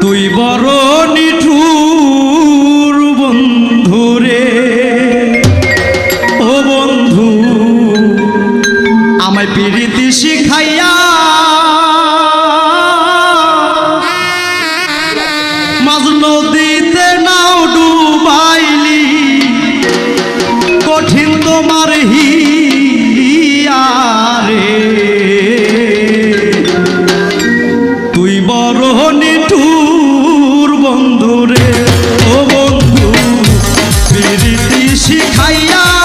তুই বড় নিঠুর বন্ধুরে ও বন্ধু আমায় পীড়িত 你是太阳。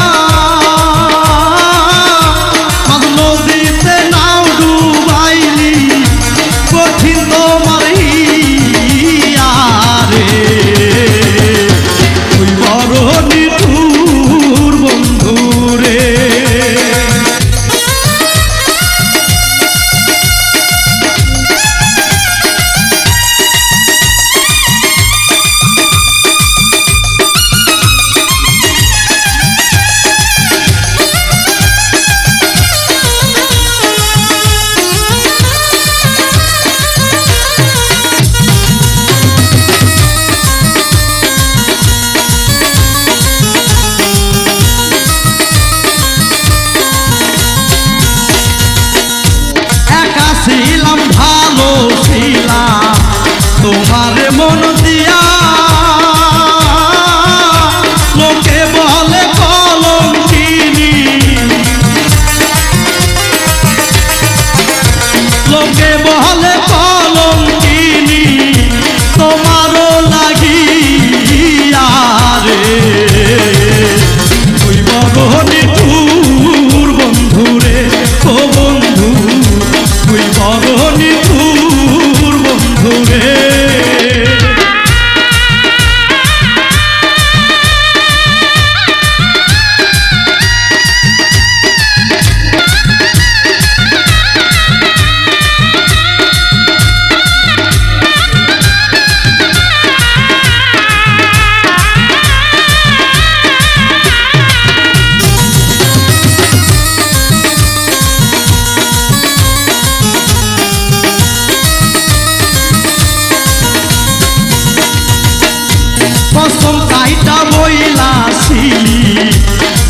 সাইটা বইলা সিলি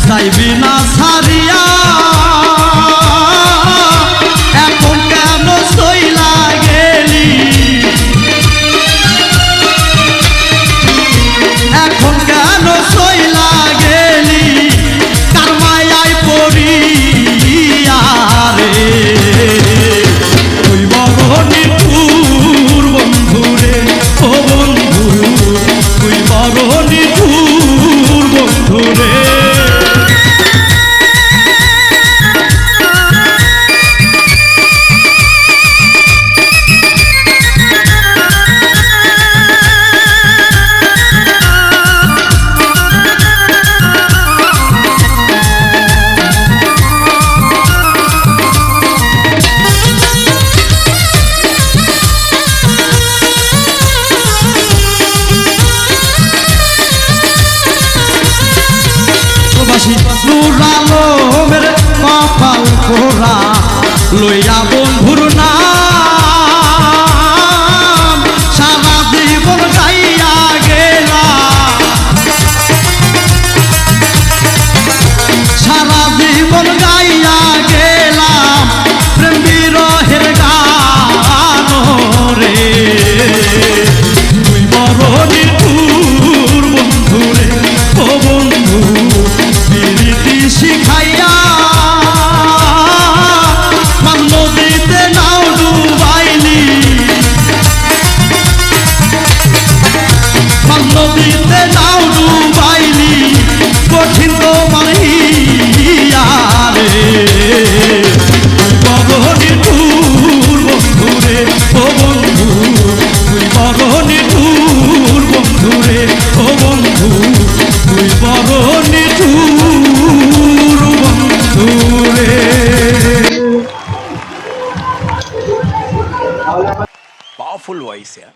যাইবি না সারিয়া বাসি নুরালো মেরে কপাল খোরা লইয়া বন্ধুর না সারা জীবন যাইয়া luoisia